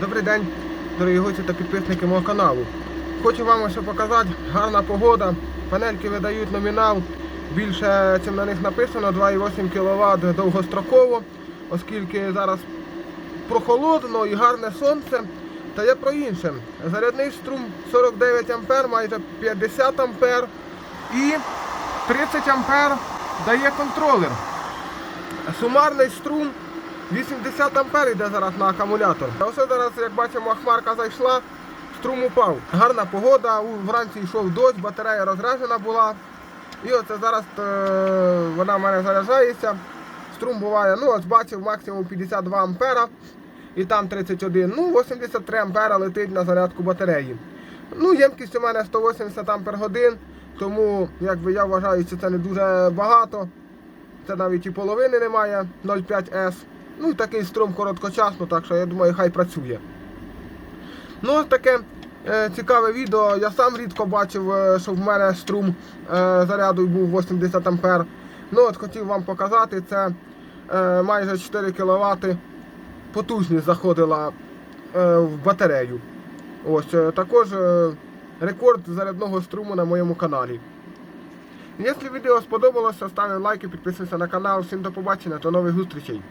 Добрий день, дорогі гості та підписники мого каналу. Хочу вам ось показати, гарна погода. Панельки видають номінал більше, чим на них написано, 2,8 кВт довгостроково, оскільки зараз прохолодно і гарне сонце. Та є про інше. Зарядний струм 49 А, майже 50 А і 30 А дає контролер. Сумарний струм 80 ампер йде зараз на акумулятор. А Ось зараз, як бачимо, хмарка зайшла, струм упав. Гарна погода, вранці йшов дощ, батарея розряджена була. І оце зараз е, вона в мене заряджається. Струм буває, ну ось бачив максимум 52 ампера і там 31. Ну, 83 ампера летить на зарядку батареї. Ну, ємкість у мене 180 ампер годин, тому якби я вважаю, що це не дуже багато. Це навіть і половини немає 0,5S. Ну такий струм короткочасно, так що я думаю, хай працює. Ну, ось таке е, цікаве відео. Я сам рідко бачив, е, що в мене струм е, заряду був 80 ампер. Ну, от хотів вам показати, це е, майже 4 кВт потужність заходила е, в батарею. Ось е, також е, рекорд зарядного струму на моєму каналі. Якщо відео сподобалося, ставте лайки, підписуйтесь на канал. Всім до побачення, до нових зустрічей.